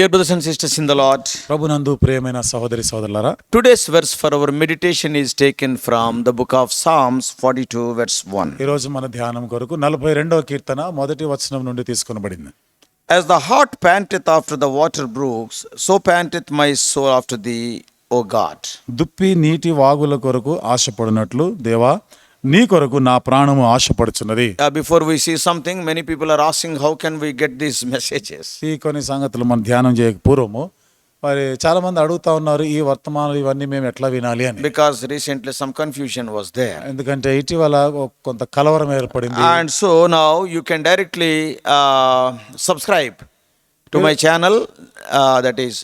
Dear brothers and sisters in the Lord, ప్రభునందు ప్రియమైన సహోదరి సహోదరులారా today's verse for our meditation is taken from the book of Psalms 42, verse 1. ఈ రోజు మన ధ్యానం కొరకు నలభై రెండవ కీర్తన మొదటి వచనం నుండి తీసుకొనబడింది As the heart panteth after the water brooks, so panteth my soul after thee, O God. దుప్పి నీటి వాగుల కొరకు ఆశపడినట్లు దేవా నీ కొరకు నా ప్రాణము ఆశపడుచున్నది. Before we see something many people are asking how can we get this messages ఈ కొన్ని సంగతులు మనం ధ్యానం చేయక పూర్వము. మరి చాలా మంది అడుగుతా ఉన్నారు ఈ వర్తమానాలు ఇవన్నీ మేము ఎట్లా వినాలి అని. Because recently some confusion was there ఎందుకంటే ఇటీవల కొంత కలవరం ఏర్పడింది. And so now you can directly subscribe to my channel that is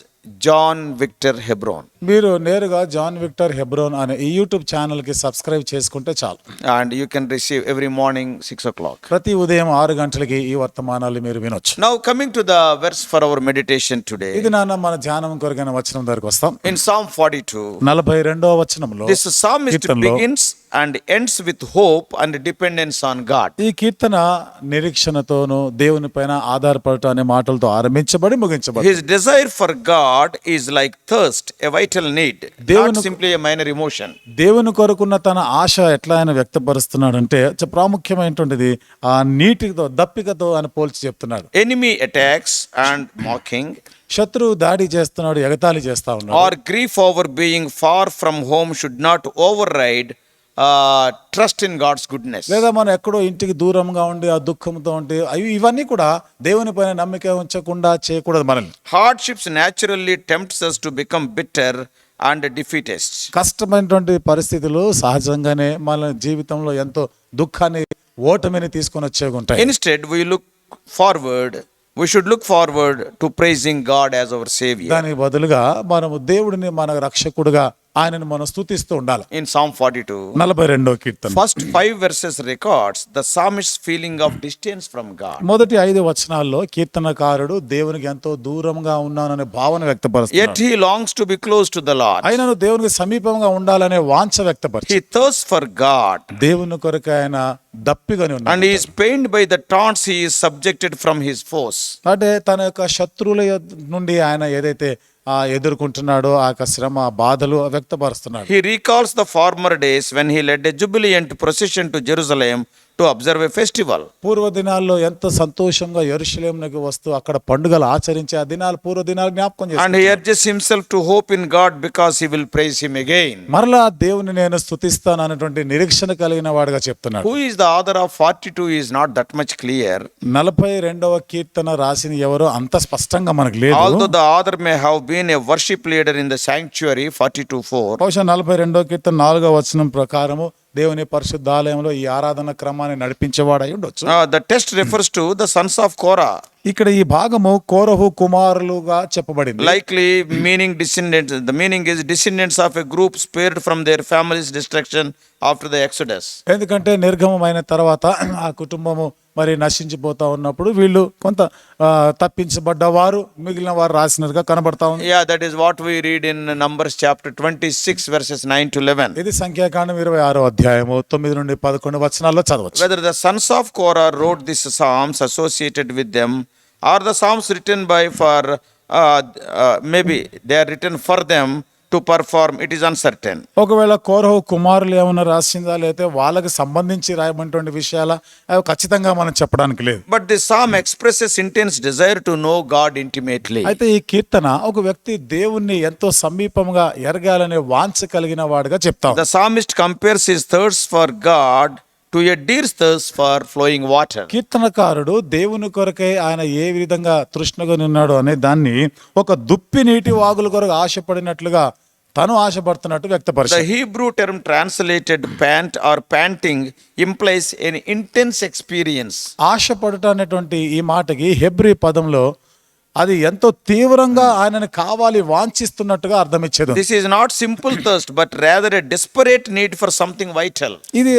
John Victor Hebron మీరు నేరుగా జాన్ విక్టర్ హెబ్రోన్ అనే ఈ యూట్యూబ్ ఛానల్కి సబ్స్క్రైబ్ చేసుకుంటే చాలు And you can receive every morning 6 o'clock. ప్రతి ఉదయం ఆరు గంటలకి ఈ వర్తమానాలు మీరు వినొచ్చు Now, coming to the verse for our meditation today, ఇది నాన్న మన ధ్యానం కొరకైన వచనం దగ్గరకు వస్తాం in Psalm 42, నలభై రెండవ వచనంలో this psalmist కీర్తనలో begins and ends with hope and dependence on God. ఈ కీర్తన నిరీక్షణతోను దేవుని పైన ఆధారపడటం అనే మాటలతో ఆరంభించబడి ముగించబడి His desire for God is like thirst, a need, not దేవుని- simply a minor emotion. దేవుని కొరకున్న తన ఆశ ఎట్లా ఆయన వ్యక్తపరుస్తున్నాడంటే చ- ప్రాముఖ్యమైనటువంటిది ఆ నీటితో దప్పికతో అని పోల్చి చెప్తున్నాడు Enemy attacks and mocking, శత్రువు దాడి చేస్తున్నాడు ఎగతాళి చేస్తా ఉన్నాడు or grief over being far from home should not override uh, trust in God's goodness లేదా మనం ఎక్కడో ఇంటికి దూరంగా ఉండి ఆ దుఃఖంతో ఉండి ఇవన్నీ కూడా దేవుని పైన నమ్మిక ఉంచకుండా చేయకూడదు మనల్ని. Hardships naturally tempts us to become bitter and defeatist కష్టమైనటువంటి పరిస్థితులు సహజంగానే మన జీవితంలో ఎంతో దుఃఖాన్ని ఓటమిని తీసుకొని వచ్చే ఉంటాయి. Instead we look forward we should look forward to praising God as our save దానికి బదులుగా మనము దేవుడిని మన రక్షకుడుగా ఆయనను మనం స్థుతిస్తూ ఉండాలి. ఇన్ సామ్ ఫార్టీ టూ నలభై రెండో కీర్తన. First five verses records the psalm is feeling of distance from God మొదటి ఐదు వచనాల్లో కీర్తనకారుడు దేవునికి ఎంతో దూరంగా ఉన్నాననే భావన వ్యక్తపరుస్తాడు longs to be close the Lord దేవునికి సమీపంగా ఉండాలనే వాంచ వ్యక్తపరుస్తాడు హి ఫర్ గాడ్ దేవుని కొరకు ఆయన దప్పిగాని ఉన్నాడు. And he is by the taunts he subjected from his foes అంటే తన యొక్క శత్రువుల నుండి ఆయన ఏదైతే ఎదుర్కొంటున్నాడు ఆ శ్రమ బాధలు వ్యక్తపరుస్తున్నాడు. He recalls the former days when he led a jubilant procession to Jerusalem to observe a festival పూర్వ దినాల్లో ఎంత సంతోషంగా యరుషలేం నకి వస్తూ అక్కడ పండుగలు ఆచరించే ఆ దినాలు పూర్వ దినాలు జ్ఞాపకం చేస్తాం and urges himself to hope in God because he will praise him again మరలా దేవుని నేను స్తుతిస్తాను అనేటువంటి నిరీక్షణ కలిగిన వాడుగా చెప్తున్నాడు. Who is the author of forty two is not that much clear 42వ కీర్తన రాసిన ఎవరో అంత స్పష్టంగా మనకు లేదు. Although the author may have been a worship leader in the sanctuary forty two four బహుశా 42వ కీర్తన 4వ వచనం ప్రకారము దేవుని పరిశుద్ధాలయంలో ఈ ఆరాధన క్రమాన్ని నడిపించేవాడై ఉండొచ్చు. The text refers to the sons of Korah ఇక్కడ ఈ భాగము కోరహు కుమారులుగా చెప్పబడింది. Likely meaning descendants the meaning is descendants of a group spared from their families destruction after the Exodus ఎందుకంటే నిర్గమమైన తర్వాత ఆ కుటుంబము మరి నశించిపోతా ఉన్నప్పుడు వీళ్ళు కొంత తప్పించబడ్డ వారు మిగిలిన వారు రాసినట్టుగా కనబడతా ఉంది. Yeah that is what we read in Numbers chapter 26 six verses nine to eleven ఇది సంఖ్యాకాండం ఇరవై ఆరో అధ్యాయము తొమ్మిది నుండి పదకొండు వచనాల్లో చదవచ్చు. Whether the sons of Korah wrote this songs associated with them or the songs written by for maybe they are written for them to perform it is uncertain ఒకవేళ కౌరవ్ కుమారులు ఏమైనా రాసిందా లేకపోతే వాళ్ళకి సంబంధించి రాయమంటువంటి విషయాల ఖచ్చితంగా మనం చెప్పడానికి లేదు. But the psalm express intense desire to know God intimately అయితే ఈ కీర్తన ఒక వ్యక్తి దేవుణ్ణి ఎంతో సమీపంగా ఎరగాలనే వాంచ కలిగిన వాడుగా చెప్తాం. The psalmist compares his thirst for God to a deer's thirst for flowing water. కీర్తనకారుడు దేవుని కొరకై ఆయన ఏ విధంగా తృష్ణగా ఉన్నాడు అనే దాన్ని ఒక దుప్పి నీటి వాగుల కొరకు ఆశపడినట్లుగా తను ఆశపడుతున్నట్టు The వ్యక్తపరిచాడు Hebrew term translated pant or panting implies an intense experience. ఆశపడుట అనేటువంటి ఈ మాటకి హెబ్రి పదంలో అది ఎంతో తీవ్రంగా ఆయనను కావాలి వాంఛిస్తున్నట్టుగా అర్థం ఇచ్చేది this is not simple thirst but rather a desperate need for something vital ఇది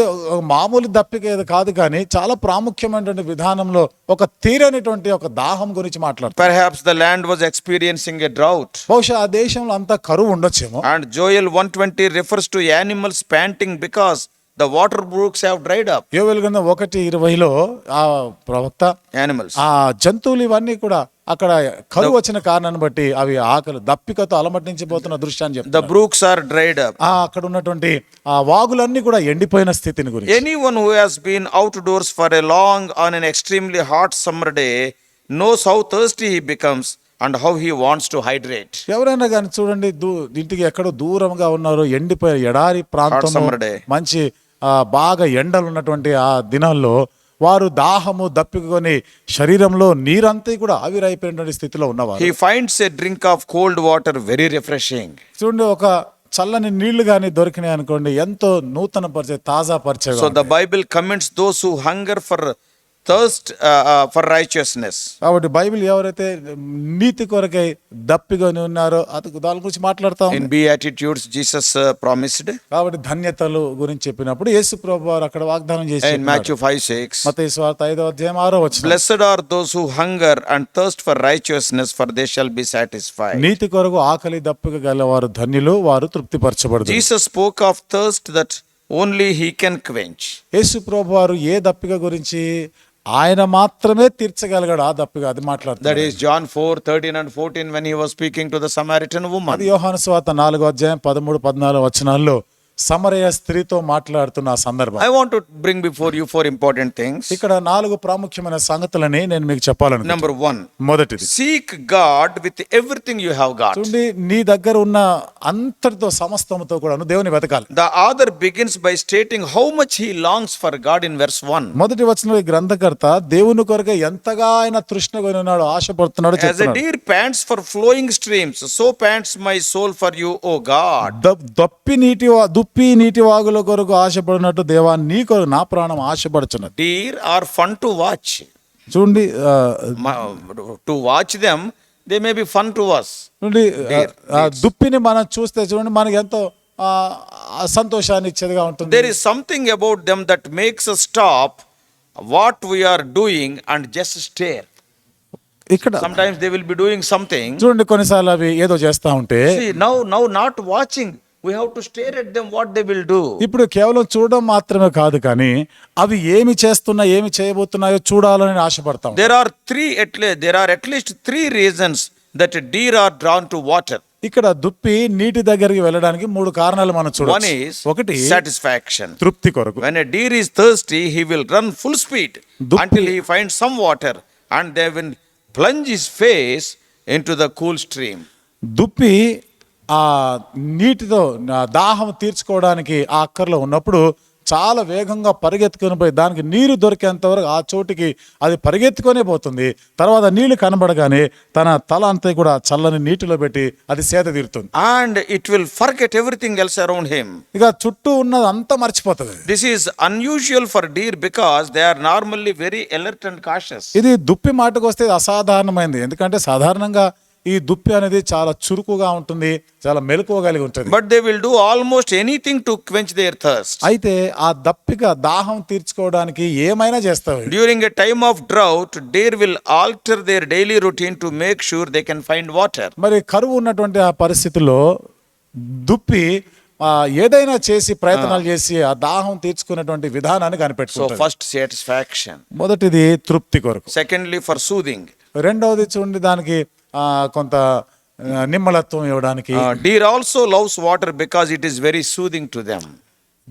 మామూలు దప్పిక కాదు కానీ చాలా ప్రాముఖ్యమైనటువంటి విధానంలో ఒక తీరనటువంటి ఒక దాహం గురించి మాట్లాడుతారు perhaps the land was experiencing a drought బహుశా ఆ దేశంలో అంత కరువు ఉండొచ్చేమో. And Joel one twenty refers to animals panting because the water brooks have dried up. యోవేలు గ్రంథం ఒకటి ఇరవైలో ఆ ప్రవక్త Animals. ఆ జంతువులు ఇవన్నీ కూడా అక్కడ కరువు వచ్చిన కారణాన్ని బట్టి అవి ఆకలి దప్పికతో అలమటించిపోతున్న దృశ్యాన్ని The చెప్తారు brooks are dried up. ఆ అక్కడ ఉన్నటువంటి ఆ వాగులన్నీ కూడా ఎండిపోయిన స్థితిని గురించి Anyone who has been outdoors for a long on an extremely hot summer day knows how thirsty he becomes and how he wants to hydrate. ఎవరైనా కానీ చూడండి దూ ఇంటికి ఎక్కడో దూరంగా ఉన్నారు ఎండిపోయిన ఎడారి ప్రాంతం. మంచి బాగా ఎండలు ఉన్నటువంటి ఆ దినాల్లో వారు దాహము దప్పికొని శరీరంలో నీరంతా కూడా ఆవిరైపోయినటువంటి స్థితిలో ఉన్నవారు He finds a drink of cold water very refreshing. చూడండి ఒక చల్లని నీళ్ళు కానీ దొరికినాయి అనుకోండి ఎంతో నూతన పరిచే తాజా పరిచయం So the Bible commends those who hunger for thirst uh, uh, for righteousness. కాబట్టి బైబిల్ ఎవరైతే నీతి కొరకై దప్పికొని ఉన్నారో అతను దాని గురించి మాట్లాడతాం In Beatitudes, Jesus uh, promised. కాబట్టి ధన్యతలు గురించి చెప్పినప్పుడు యేసు ప్రభు అక్కడ వాగ్దానం చేసి In Matthew 5 6. మత స్వార్థ ఐదో అధ్యాయం ఆరో వచ్చిన Blessed are those who hunger and thirst for righteousness, for they shall be satisfied. నీతి కొరకు ఆకలి దప్పిక గలవారు ధన్యులు వారు తృప్తిపరచబడదు Jesus spoke of thirst that only he can quench. యేసు ప్రభు వారు ఏ దప్పిక గురించి ఆయన మాత్రమే తీర్చగలిగాడు ఆ దప్పిక అది మాట్లాడుతాడు is John 4 13 and 14 when he was speaking to the Samaritan అది woman. యోహాను స్వాత నాలుగో అధ్యాయం పదమూడు పద్నాలుగు వచనాల్లో సమరయ స్త్రీతో మాట్లాడుతున్న సందర్భం. I want to bring before you four important things ఇక్కడ నాలుగు ప్రాముఖ్యమైన సంగతులని నేను మీకు చెప్పాలను నంబర్ వన్ మొదటిది. Seek God with everything you have God చూడండి నీ దగ్గర ఉన్న అంతర్తో సమస్తముతో కూడాను దేవుని వెతకాలి. The author begins by stating how much he longs for God in verse one మొదటి వచనంలో గ్రంథకర్త దేవుని కొరకు ఎంతగా ఆయన తృష్ణగొని ఉన్నాడు ఆశపడుతున్నాడు చెప్తున్నాడు. Deer pants for flowing streams so pants my soul for you O God దప్పి నీటి దుప్ తప్పి నీటి వాగుల కొరకు ఆశపడినట్టు దేవా నీ కొరకు నా ప్రాణం ఆశపడుచున్న deer are fun to watch చూడండి to watch them they may be fun to watch చూడండి దుప్పిని మనం చూస్తే చూడండి మనకి ఎంతో సంతోషాన్ని ఇచ్చేదిగా ఉంటుంది. There is something about them that makes a stop what we're doing and just stare ఇక్కడ sometimes they will be doing something చూడండి కొన్నిసార్లు అవి ఏదో చేస్తూ ఉంటే now now not watching we have to stare at them what they will do ఇప్పుడు కేవలం చూడడం మాత్రమే కాదు కానీ అవి ఏమి చేస్తున్నా ఏమి చేయబోతున్నాయో చూడాలని ఆశపడతాం there are three at least there are at least three reasons that deer are drawn to water ఇక్కడ దుప్పి నీటి దగ్గరికి వెళ్ళడానికి మూడు కారణాలు మనం చూడాలి ఒకటి సాటిస్ఫాక్షన్ తృప్తి కొరకు. When a deer is thirsty he will run full speed until he find some water and they will plunge his face in the cool stream దుప్పి ఆ నీటితో దాహం తీర్చుకోవడానికి ఆ అక్కర్లో ఉన్నప్పుడు చాలా వేగంగా పరిగెత్తుకొని పోయి దానికి నీరు దొరికేంత వరకు ఆ చోటికి అది పరిగెత్తుకొనే పోతుంది తర్వాత నీళ్ళు కనబడగానే తన తల అంతా కూడా చల్లని నీటిలో పెట్టి అది సేద తీరుతుంది And it will forget everything else around him. ఇక చుట్టూ ఉన్నది అంతా మర్చిపోతుంది This is unusual for deer because they are normally very alert and cautious. ఇది దుప్పి మాటకు వస్తే అసాధారణమైంది ఎందుకంటే సాధారణంగా ఈ దుప్పి అనేది చాలా చురుకుగా ఉంటుంది చాలా మెలకువ కలిగి ఉంటుంది. But they will do almost anything to quench their thirst అయితే ఆ దప్పిక దాహం తీర్చుకోవడానికి ఏమైనా చేస్తారు during a time of drought they will alter their daily routine to make sure they can find water మరి కరువు ఉన్నటువంటి ఆ పరిస్థితుల్లో దుప్పి ఏదైనా చేసి ప్రయత్నాలు చేసి ఆ దాహం తీర్చుకునేటువంటి విధానాన్ని కనిపెట్టుకో ఫస్ట్ సాటిస్ఫాక్షన్ మొదటిది తృప్తి కొరకు. సెకండ్లీ ఫర్ సూదింగ్ రెండవది చూడండి దానికి కొంత నిమ్మలత్వం ఇవ్వడానికి. Also loves water because it is very soothing to them.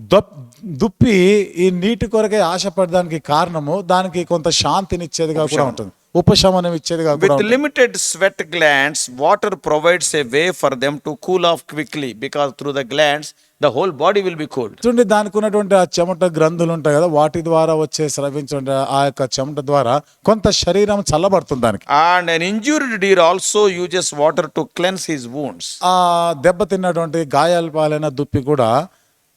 దప్- దుప్పి ఈ నీటి కొరకే ఆశపడడానికి కారణము దానికి కొంత శాంతినిచ్చేదిగా కూడా ఉంటుంది. ఉపశమనం ఇచ్చేది with limited sweat glands water provides a way for them to cool off quickly because through the glands the whole body will be cool చూడండి దానికి ఉన్నటువంటి ఆ చెమట గ్రంథులు ఉంటాయి కదా వాటి ద్వారా వచ్చే స్రవించే ఆ యొక్క చెమట ద్వారా కొంత శరీరం చల్లబడుతుంది దానికి. And an injured deer also uses water to cleanse his wounds ఆ దెబ్బ తిన్నటువంటి గాయాలు పాలైన దుప్పి కూడా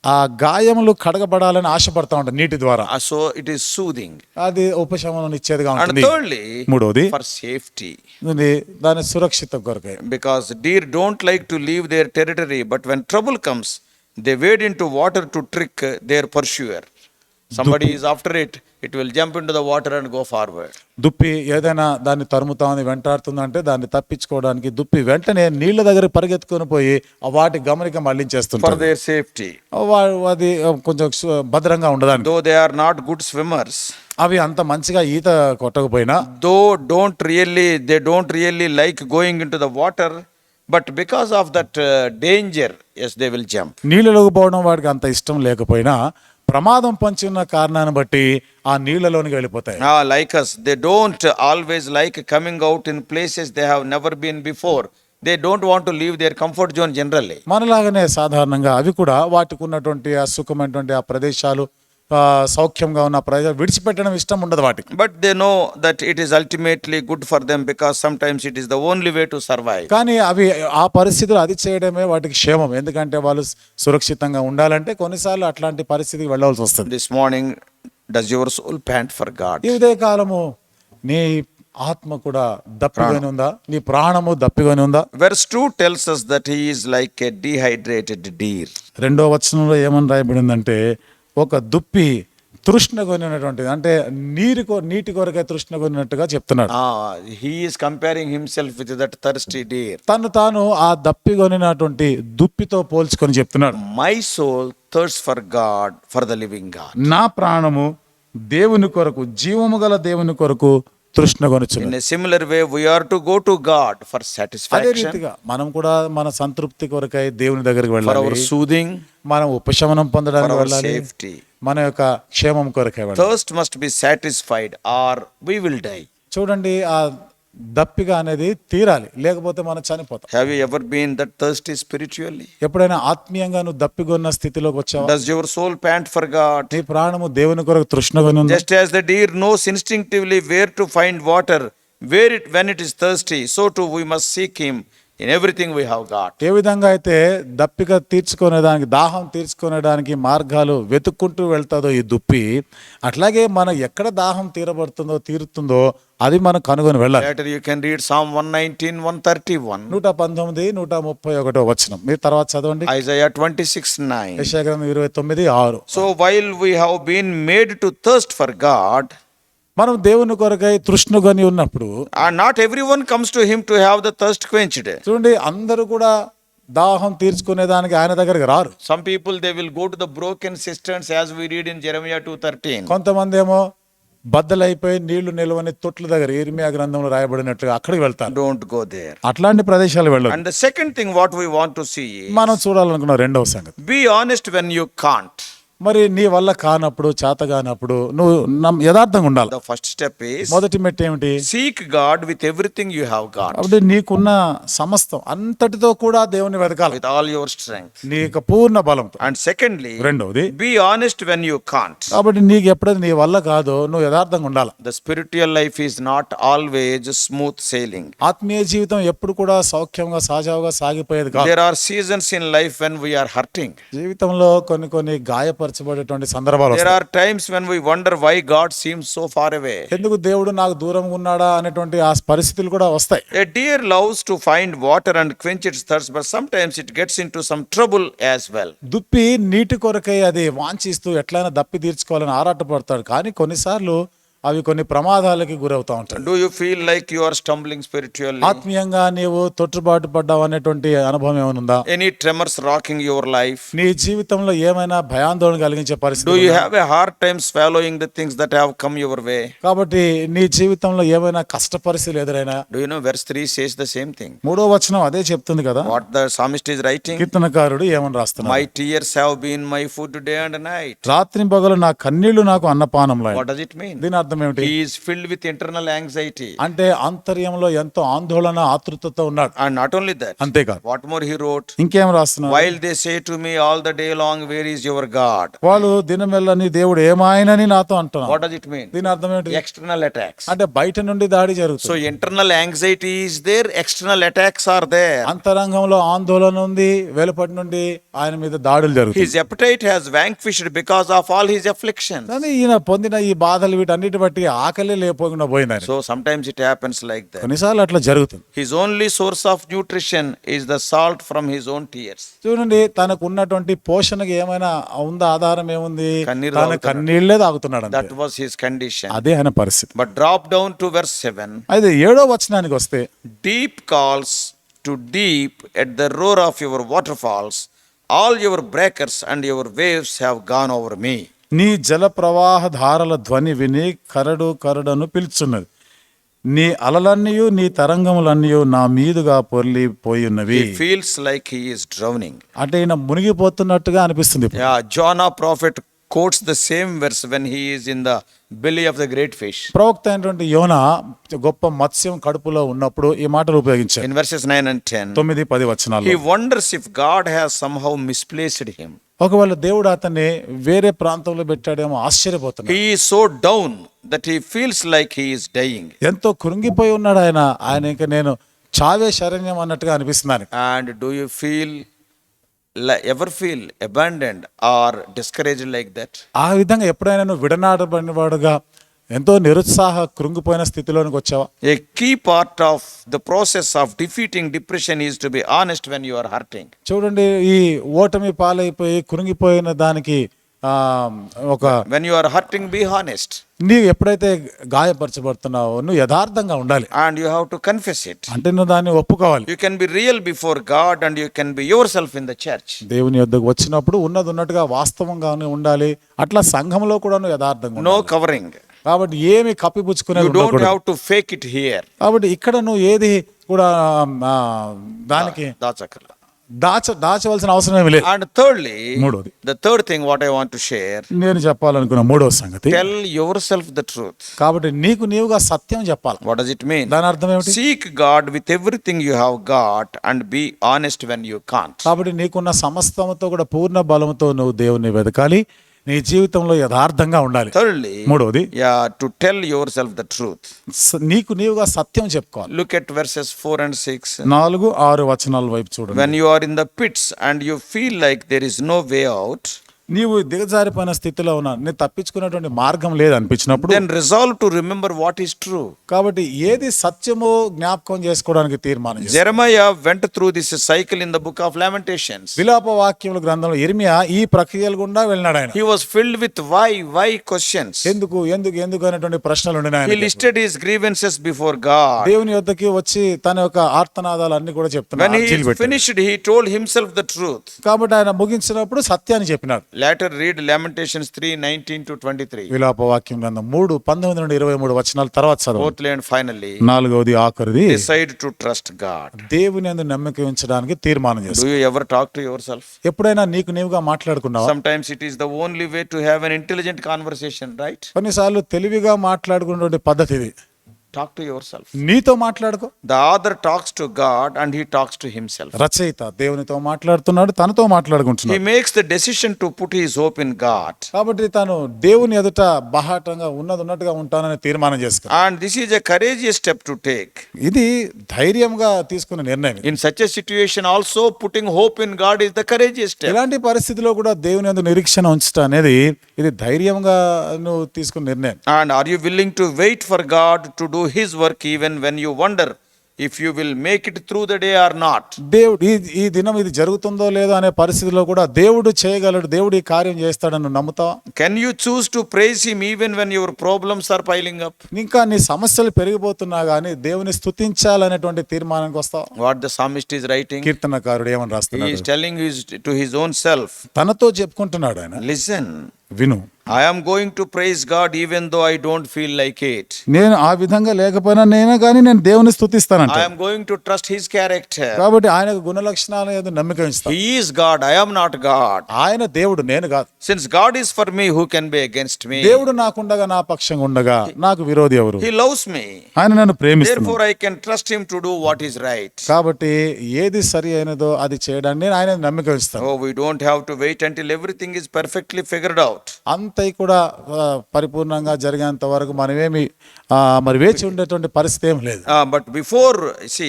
ఆ గాయములు కడగబడాలని ఆశపడతా ఉంటాం నీటి ద్వారా. సో ఇట్ ఈస్ సూదింగ్ అది ఉపశమనం ఇచ్చేదిగా ఉంటుంది. మూడోది ఫర్ సేఫ్టీ దాని సురక్షిత కొరకే. Because deer don't like to leave their territory but when trouble comes they wade in water to trick their pursuer somebody is after it it will jump into the water and go forward దుప్పి ఏదైనా దాన్ని తరుముతామని వెంటాడుతుందంటే దాన్ని తప్పించుకోవడానికి దుప్పి వెంటనే నీళ్ళ దగ్గర పరిగెత్తుకొని పోయి వాటి గమనిక మళ్ళించేస్తుంది ఫర్ దేర్ సేఫ్టీ అది కొంచెం భద్రంగా ఉండదాన్ని though they are not good swimmers అవి అంత మంచిగా ఈత కొట్టకపోయినా though don't really they don't really like going into the water but because of that danger as they will jump నీళ్ళు పోవడం వాడికి అంత ఇష్టం లేకపోయినా ప్రమాదం పంచిన కారణాన్ని బట్టి ఆ నీళ్ళలోనికి వెళ్ళిపోతాయి. ఆ like as they don't always like coming out in places they have never been before they don't want to leave their comfort zone generally మనలాగానే సాధారణంగా అవి కూడా వాటికి ఉన్నటువంటి ఆ సుఖమైనటువంటి ఆ ప్రదేశాలు సౌఖ్యంగా ఉన్న ప్రజలు విడిచిపెట్టడం ఇష్టం ఉండదు వాటికి. But they know that it is ultimately good for them because sometimes it is the only way to survive కానీ అవి ఆ పరిస్థితులు అది చేయడమే వాటికి క్షేమం. ఎందుకంటే వాళ్ళు సురక్షితంగా ఉండాలంటే కొన్నిసార్లు అట్లాంటి పరిస్థితికి వెళ్ళవలసి వస్తుంది. This morning does your soul pant for God ఇదే కాలము నీ ఆత్మ కూడా దప్పిగొని ఉందా? నీ ప్రాణము దప్పిగొని ఉందా? Verse two tells us that he is like a dehydrated deer రెండో వచనంలో ఏమని రాయబడిందంటే ఒక దుప్పి తృష్ణ కొనినటువంటిది అంటే నీరు నీటి కొరకే తృష్ణ కొనినట్టుగా చెప్తున్నాడు is comparing himself with that thirsty deer. తను తాను ఆ దప్పికొనినటువంటి దుప్పితో పోల్చుకొని చెప్తున్నాడు My soul thirsts for God, for the living God. నా ప్రాణము దేవుని కొరకు జీవము గల దేవుని కొరకు తృష్ణ similar way are to go to God for satisfaction మనం కూడా మన సంతృప్తి కొరకై దేవుని దగ్గరికి వెళ్ళాలి. ఫర్ మనం ఉపశమనం పొందడానికి సేఫ్టీ మన యొక్క క్షేమం కొరకై వెళ్ళాలి. Must be satisfied or we will die చూడండి ఆ దప్పిగా అనేది తీరాలి లేకపోతే మనం చనిపోతాం. Have ever been that thirsty spiritually ఎప్పుడైనా ఆత్మీయంగా నువ్వు దప్పిగొన్న స్థితిలోకి వచ్చావు? Does your soul pant for God నీ దేవుని కొరకు తృష్ణగా ఉంది. Just as knows instinctively where to find water where it when it is thirsty so too we must seek In everything we have got. ఏ విధంగా అయితే దప్పిక తీర్చుకునేదానికి దాహం తీర్చుకునేదానికి మార్గాలు వెతుక్కుంటూ వెళ్తాదో ఈ దుప్పి అట్లాగే మనం ఎక్కడ దాహం తీరబడుతుందో తీరుతుందో అది మనం కనుగొని వెళ్ళాలి. Later you can read Psalm 119, 131, నూట పంతొమ్మిది నూట ముప్పై ఒకటో వచనం. మీరు తర్వాత చదవండి. Isaiah 26, 9. యశాగ్రంథం ఇరవై తొమ్మిది ఆరు. So while we have been made to thirst for God, మనం దేవుని కొరకై తృష్ణగొని ఉన్నప్పుడు not everyone comes to him to have the thirst quenched చూడండి అందరూ కూడా దాహం తీర్చుకునే దానికి ఆయన దగ్గరికి రారు. Some people they will go to the broken cisterns as we read in Jeremiah 213 కొంతమంది ఏమో బద్దలైపోయి నీళ్ళు నిల్వని తొట్ల దగ్గర ఇర్మియా గ్రంథంలో రాయబడినట్టుగా అక్కడికి వెళ్తారు. డోంట్ గో దేర్ అట్లాంటి ప్రదేశాలు వెళ్ళు and the second thing what we want to see మనం చూడాలనుకున్న రెండవ సంగతి. Be honest when you can't మరి నీ వల్ల కానప్పుడు చేత కానప్పుడు నువ్వు నమ్ యథార్థంగా ఉండాలి. ఫస్ట్ స్టెప్ మొదటి మెట్టు ఏమిటి? Seek God with everything you have God అంటే నీకున్న సమస్తం అంతటితో కూడా దేవుని వెతకాలి. విత్ ఆల్ యువర్ స్ట్రెంగ్ నీ యొక్క పూర్ణ బలం అండ్ సెకండ్లీ రెండవది be honest when you can కాబట్టి నీకు ఎప్పుడైతే నీ వల్ల కాదు నువ్వు యథార్థంగా ఉండాలి. The spiritual life is not always smooth sailing ఆత్మీయ జీవితం ఎప్పుడు కూడా సౌఖ్యంగా సహజంగా సాగిపోయేది కాదు. There are seasons in life when we are hurting జీవితంలో కొన్ని కొన్ని గాయపరి ఏర్పరచబడేటువంటి సందర్భాలు times when we wonder why God seems so far away ఎందుకు దేవుడు నాకు దూరం ఉన్నాడా అనేటువంటి ఆ పరిస్థితులు కూడా వస్తాయి. A loves to find water and quench its thirst but sometimes it gets in some trouble as well దుప్పి నీటి కొరకై అది వాంచిస్తూ ఎట్లయినా దప్పి తీర్చుకోవాలని ఆరాటపడతాడు. కానీ కొన్నిసార్లు అవి కొన్ని ప్రమాదాలకి గురవుతా ఉంటాయి. Do you feel like your stumbling spiritual ఆత్మీయంగా నీవు తొట్టుబాటు పడ్డావు అనేటువంటి అనుభవం ఏమైనా any tremors rocking your life నీ జీవితంలో ఏమైనా భయాందోళన కలిగించే పరిస్థితి do have a hard time following things that have come your way కాబట్టి నీ జీవితంలో ఏమైనా కష్ట పరిస్థితులు ఎదురైనా? Do you know verse three says the same thing మూడో వచనం అదే చెప్తుంది కదా? వాట్ ద సామిస్ట్ రైటింగ్ కీర్తనకారుడు ఏమని రాస్తున్నాడు? My tears have been my food day and night రాత్రి రాత్రింబగలు నా కన్నీళ్ళు నాకు అన్నపానం వాట్ డస్ ఇట్ మీన్ దీని అర్థం ఏమిటి is filled with internal anxiety అంటే అంతర్యంలో ఎంతో ఆందోళన ఆతృతతో ఉన్నాడు. అండ్ నాట్ ఓన్లీ దట్ అంతే కాదు. వాట్ మోర్ హీ రోట్ ఇంకేం రాస్తున్నా while they say to me all the day long where is your God వాళ్ళు దినమెల్లని దేవుడు ఏమాయనని నాతో అంటున్నారు. వాట్ డస్ ఇట్ మీన్ దీని అర్థం ఏంటి ఎక్స్టర్నల్ అటాక్స్ అంటే బయట నుండి దాడి జరుగుతుంది. So internal anxiety is there external attacks are there అంతరంగంలో ఆందోళన ఉంది వెలుపటి నుండి ఆయన మీద దాడులు జరుగుతాయి. His appetite has vanquished because of all his affliction అని ఈయన పొందిన ఈ బాధలు వీటన్నిటి బట్టి ఆకలి లేకపోకుండా పోయింది so sometimes it happens like that కొన్నిసార్లు అట్లా జరుగుతుంది. His only source of nutrition is the salt from his own tears చూడండి తనకు ఉన్నటువంటి పోషణకి ఏమైనా ఉందా ఆధారం ఏముంది? తన కన్నీళ్ళే తాగుతున్నాడు దట్ వాస్ హిస్ కండిషన్ అదే ఆయన పరిస్థితి. But drop down to verse 7 అయితే ఏడో వచనానికి వస్తే deep calls to deep at the roar of your waterfalls all your breakers and your waves have gone over me నీ జల జలప్రవాహధారల ధ్వని విని కరడు కరడను పిలుచున్నది. నీ అలలన్నీ నీ తరంగములన్నీ నా మీదుగా పొర్లి పోయినవి ఫీల్స్ లైక్ హీఈస్ డ్రౌనింగ్ అంటే ఈయన మునిగిపోతున్నట్టుగా అనిపిస్తుంది Jonah prophet quotes the same verse when he is in the belly of the great fish ప్రవక్త యోన గొప్ప మత్స్యం కడుపులో ఉన్నప్పుడు ఈ మాటలు ఉపయోగించారు. In verses nine and ten తొమ్మిది పది వచ్చనాలు he wonders if God has some misplaced him ఒకవేళ దేవుడు అతన్ని వేరే ప్రాంతంలో పెట్టాడేమో ఆశ్చర్యపోతున్నాడు He is so down that he feels like he is dying. ఎంతో కృంగిపోయి ఉన్నాడు ఆయన ఆయన ఇంకా నేను చావే శరణ్యం అన్నట్టుగా అనిపిస్తున్నాను And do you feel, li- ever feel abandoned or discouraged like that? ఆ విధంగా ఎప్పుడైనా నువ్వు విడనాడబడిన వాడుగా ఎంతో నిరుత్సాహ కృంగిపోయిన స్థితిలోనికి వచ్చావా? A key part of the process of defeating depression is to be honest when you are hurting చూడండి ఈ ఓటమి పాలైపోయి కృంగిపోయిన దానికి ఒక when you are hurting be honest నీవు ఎప్పుడైతే గాయపరచబడుతున్నావు నువ్వు యథార్థంగా ఉండాలి. And you have to confess it అంటే నువ్వు దాన్ని ఒప్పుకోవాలి. You can be real before God and you can be yourself in the church దేవుని యొద్దకు వచ్చినప్పుడు ఉన్నది ఉన్నట్టుగా వాస్తవంగానే ఉండాలి. అట్లా సంఘంలో కూడా నువ్వు యథార్థంగా నో కవరింగ్ కాబట్టి ఏమి కప్పిపుచ్చుకునే ఫేక్ ఇట్ హియర్ కాబట్టి ఇక్కడ నువ్వు ఏది కూడా దానికి దాచక దాచ దాచవలసిన అవసరం ఏమి లేదు. And thirdly third thing what I want to share నేను చెప్పాలనుకున్న మూడవ సంగతి tell yourself the truth కాబట్టి నీకు నీవుగా సత్యం చెప్పాలి. వాట్ డస్ ఇట్ మీన్ దాని అర్థం seek God with everything you have got and be honest when you can't కాబట్టి నీకున్న సమస్తముతో కూడా పూర్ణ బలంతో నువ్వు దేవుని వెతకాలి. నీ జీవితంలో యథార్థంగా ఉండాలి. థర్డ్లీ మూడవది yeah to tell yourself the truth నీకు నీవుగా సత్యం చెప్పుకోవాలి. Look at verses four and six నాలుగు ఆరు వచనాల వైపు చూడండి. When you in the pits and you feel like there is no way out నీవు దిగజారిపోయిన స్థితిలో ఉన్నా నేను తప్పించుకునేటువంటి మార్గం లేదు అనిపించినప్పుడు then resolve to remember what is true. కాబట్టి ఏది సత్యమో జ్ఞాపకం చేసుకోవడానికి తీర్మానం. Jeremiah went through this cycle in the book of Lamentations. విలాప వాక్యముల గ్రంథంలో ఇర్మియా ఈ ప్రక్రియలు గుండా వెళ్ళినాడు ఆయన He was filled with why, why questions. ఎందుకు ఎందుకు ఎందుకు అనేటువంటి ప్రశ్నలు He ఆయనకి. listed his grievances before God. దేవుని యొద్దకి వచ్చి తన యొక్క ఆర్తనాదాలు అన్ని కూడా చెప్తున్నాడు finished, he told himself the truth. కాబట్టి ఆయన ముగించినప్పుడు సత్యాన్ని చెప్పినాడు later read Lamentations three nineteen to twenty three విలాప వాక్యం గ్రంథం మూడు పంతొమ్మిది నుండి ఇరవై మూడు వచ్చిన తర్వాత సార్ ఫోర్త్ లేండ్ ఫైనల్లీ నాలుగవది ఆఖరిది డిసైడ్ టు ట్రస్ట్ గాడ్ దేవుని అందు నమ్మకించడానికి తీర్మానం చేసి you talk to yourself ఎప్పుడైనా నీకు నీవుగా మాట్లాడుకున్నావు? Sometimes it is the only way to have an intelligent conversation right కొన్నిసార్లు తెలివిగా మాట్లాడుకున్నటువంటి పద్ధతి ఇది. టాక్ టు యువర్ సెల్ఫ్ నీతో మాట్లాడుకో. The author talks to God and he talks to himself రచయిత దేవునితో మాట్లాడుతున్నాడు తనతో మాట్లాడుకుంటున్నాడు. He makes the decision to put his hope in God కాబట్టి తను దేవుని ఎదుట బహాటంగా ఉన్నది ఉన్నట్టుగా ఉంటానని తీర్మానం చేసుకో and this is a courageous step to take ఇది ధైర్యంగా తీసుకునే నిర్ణయం in such a situation also putting hope in God is the courageous step ఇలాంటి పరిస్థితిలో కూడా దేవుని ఎందుకు నిరీక్షణ ఉంచడం అనేది ఇది ధైర్యంగా నువ్వు తీసుకున్న నిర్ణయం. And are you willing to wait for God to do do his work even when you wonder if you will make it through the day or not దేవుడు ఈ ఈ దినం ఇది జరుగుతుందో లేదో అనే పరిస్థితిలో కూడా దేవుడు చేయగలడు దేవుడు ఈ కార్యం చేస్తాడని నమ్ముతా can you choose to praise him even when your problems are piling up ఇంకా నీ సమస్యలు పెరిగిపోతున్నా గానీ దేవుని స్థుతించాలనేటువంటి తీర్మానానికి వస్తావు? What the psalmist is writing కీర్తనకారుడు ఏమని రాస్తాడు his telling his to his own self తనతో చెప్పుకుంటున్నాడు ఆయన. లిసన్ విను. I am going to praise God even though I don't feel like it నేను ఆ విధంగా లేకపోయినా నేను కానీ నేను దేవుని స్థుతిస్తాను I am going to trust his character కాబట్టి ఆయన గుణ లక్షణాల ఏదో నమ్మకం ఇస్తా he's God I am not God ఆయన దేవుడు నేను కాదు. Since God is for me who can be against me దేవుడు నాకుండగా నా పక్షంగా ఉండగా నాకు విరోధి ఎవరు? హి లవ్స్ మీ ఆయన నన్ను ప్రేమిస్తాడు therefore I can trust him to do what is right కాబట్టి ఏది సరి అయినదో అది చేయడానికి నేను ఆయన నమ్మకం ఇస్తాను ఓ we don't have to wait until everything is perfectly figured out అంత కూడా పరిపూర్ణంగా జరిగేంత వరకు మనమేమి మరి వేచి ఉండేటువంటి పరిస్థితి ఏం లేదు. But before see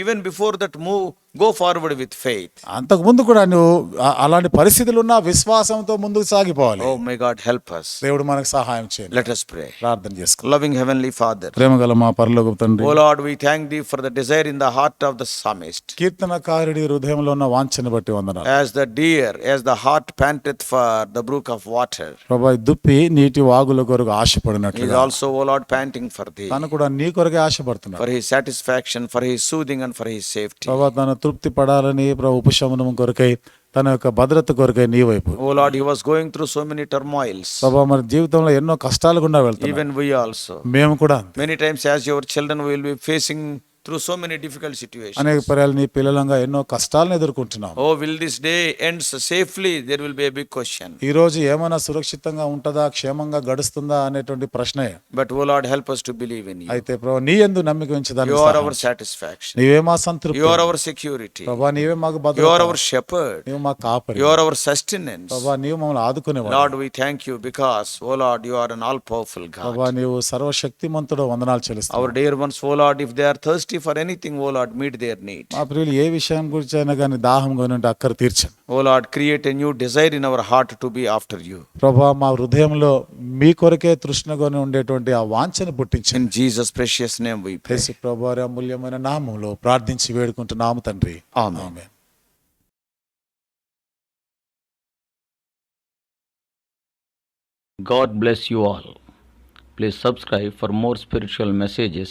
even before that move go forward with faith అంతకు ముందు కూడా నువ్వు అలాంటి పరిస్థితులు ఉన్న విశ్వాసంతో ముందుకు సాగిపోవాలి. Oh my God help us. దేవుడు మనకు సహాయం చేయండి. లెట్ us ప్రే ప్రార్థన చేసుకో లవింగ్ హెవెన్లీ ఫాదర్ ప్రేమగల మా పరలోకపు తండ్రి we thank thee for the desire in heart of the psalmist కీర్తనకారుడి హృదయంలో ఉన్న వాంఛను బట్టి వందనాలు. As the deer as the hart panteth for the brook of water దుప్పి నీటి వాగుల కొరకు ఆశపడినట్లు also oh panting for the తన కూడా నీ కొరకే ఆశపడుతున్నాడు. For his satisfaction for his soothing and for his safety తృప్తి పడాలని ప్రభు ఉపశమనం కొరకై తన యొక్క భద్రత కొరకై నీ వైపు. ఓ Lord he going through so many turmoils ప్రభు మన జీవితంలో ఎన్నో కష్టాలు గుండా ఈవెన్ వి ఆల్సో మేము కూడా many times as your children will be facing through so many difficult situations. అనేక పర్యాలు నీ పిల్లలంగా ఎన్నో కష్టాలను ఎదుర్కొంటున్నాం Oh, will this day ends safely? There will be a big question. ఈ రోజు ఏమైనా సురక్షితంగా ఉంటుందా క్షేమంగా గడుస్తుందా అనేటువంటి ప్రశ్నే But, O Lord, help us to believe in you. అయితే ప్రభా నీ ఎందు నమ్మిక You ఉంచదానికి are సహాయం our satisfaction. నీవే మా సంతృప్తి You are our security. ప్రభా నీవే మాకు You భద్రత are our shepherd. నీవు మా కాపరి You are our sustenance. ప్రభా నీవు మమ్మల్ని ఆదుకునేవాడు Lord, we thank you because, O Lord, you are an all powerful God. నీవు సర్వశక్తిమంతుడు వందనాలు చెల్లిస్తావు Our dear ones, O Lord, if they are thirsty for anything, O Lord, meet their need. మా ప్రియులు ఏ విషయం గురించి అయినా కానీ దాహం కొని ఉంటే అక్కర తీర్చండి O Lord, create a new desire in our heart to be after you. ప్రభా మా హృదయంలో మీ కొరకే తృష్ణకొని ఉండేటువంటి ఆ వాంఛను పుట్టించండి In Jesus' precious name we pray. యేసు ప్రభు వారి అమూల్యమైన నామంలో ప్రార్థించి వేడుకుంటున్నాము తండ్రి Amen. Amen. God bless you all. Please subscribe for more spiritual messages